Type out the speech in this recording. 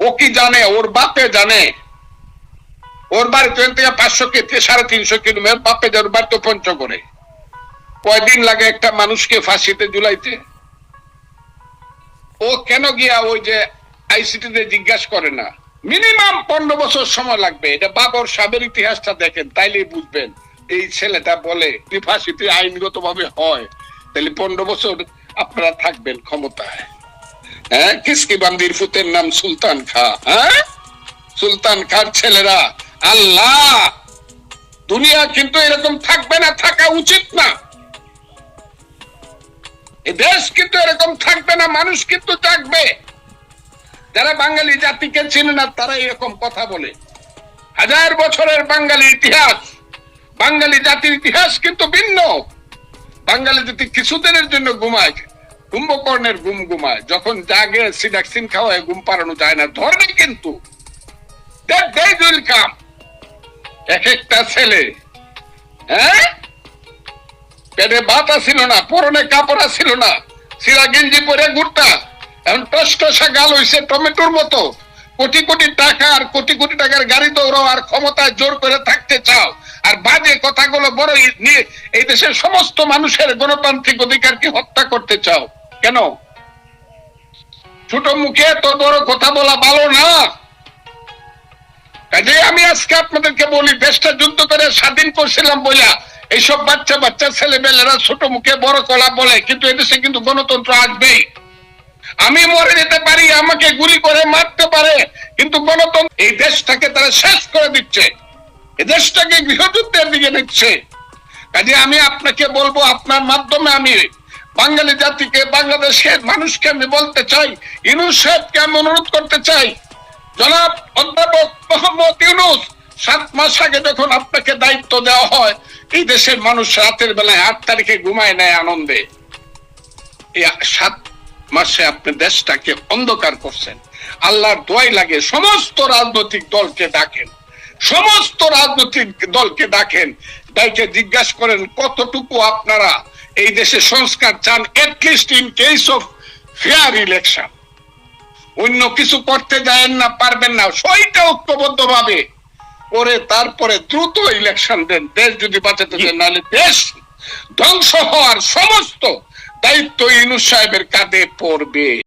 ও কি জানে? ওর বাপে জানে। ওর বাড়ি ট্রেন থেকে পাঁচশো কে সাড়ে তিনশো কিলোমিটার। বাপে যার বাড়ি তো পঞ্চগড়ে। কয়দিন লাগে একটা মানুষকে ফাঁসিতে জুলাইতে ও কেন গিয়া ওই যে আইসিটি তে জিজ্ঞাসা করে না? মিনিমাম পনেরো বছর সময় লাগবে। এটা বাবর সাবের ইতিহাসটা দেখেন তাইলে বুঝবেন। এই ছেলেটা বলে ফাঁসিতে আইনগত ভাবে হয় তাহলে পনেরো বছর আপনারা থাকবেন ক্ষমতায়। হ্যাঁ কিসকি বান্দির নাম সুলতান খা হ্যাঁ? সুলতান খার ছেলেরা, আল্লাহ! দুনিয়া কিন্তু এরকম থাকবে না, থাকা উচিত না। দেশ কিন্তু এরকম থাকবে না, মানুষ কিন্তু থাকবে যারা বাঙালি জাতিকে চিনে না তারা এরকম কথা বলে। হাজার বছরের বাঙালি ইতিহাস, বাঙালি জাতির ইতিহাস কিন্তু ভিন্ন। বাঙালি জাতি কিছুদিনের জন্য ঘুমায় কুম্ভকর্ণের ঘুম ঘুমায় যখন জাগে সিডাক্সিন খাওয়ায় ঘুম পাড়ানো যায় না ধরবে কিন্তু। come. এক একটা ছেলে হ্যাঁ? পেটে ভাত ছিল না, পরনে কাপড় ছিল না সিরা গেঞ্জি পরে ঘুরতা। এখন টসটসা গাল হইছে টমেটোর মতো। কোটি কোটি টাকা আর কোটি কোটি টাকার গাড়ি দৌড়াও আর ক্ষমতায় জোর করে থাকতে চাও। আর বাজে কথাগুলো বড় নিয়ে এই দেশের সমস্ত মানুষের গণতান্ত্রিক অধিকারকে হত্যা করতে চাও? কেন? ছোট মুখে তো বড় কথা বলা ভালো না। কাজে আমি আজকে আপনাদেরকে বলি, দেশটা যুদ্ধ করে স্বাধীন করছিলাম বইলা এইসব বাচ্চা বাচ্চা ছেলেমেয়েরা ছোট মুখে বড় কলা বলে, কিন্তু এদেশে কিন্তু গণতন্ত্র আসবেই। আমি মরে যেতে পারি, আমাকে গুলি করে মারতে পারে, কিন্তু গণতন্ত্র এই দেশটাকে তারা শেষ করে দিচ্ছে। এই দেশটাকে গৃহযুদ্ধের দিকে নিচ্ছে। কাজে আমি আপনাকে বলব, আপনার মাধ্যমে আমি বাঙালি জাতিকে, বাংলাদেশের মানুষকে আমি বলতে চাই ইনুস সাহেবকে আমি অনুরোধ করতে চাই। জনাব অধ্যাপক মোহাম্মদ ইউনুস, সাত মাস আগে যখন আপনাকে দায়িত্ব দেওয়া হয়, এই দেশের মানুষ রাতের বেলায় আট তারিখে ঘুমায় নেয় আনন্দে। সাত মাসে আপনি দেশটাকে অন্ধকার করছেন। আল্লাহর দোয়াই লাগে, সমস্ত রাজনৈতিক দলকে ডাকেন। সমস্ত রাজনৈতিক দলকে ডাকেন তাইকে জিজ্ঞাসা করেন, কতটুকু আপনারা এই দেশে সংস্কার চান? At least in case of fair election অন্য কিছু করতে যায়েন না, পারবেন না। সইটা ঐক্যবদ্ধ ভাবে করে তারপরে দ্রুত ইলেকশন দেন। দেশ যদি বাঁচাতে চান নাহলে দেশ ধ্বংস হওয়ার সমস্ত দায়িত্ব ইনুস সাহেবের কাঁধে পড়বে।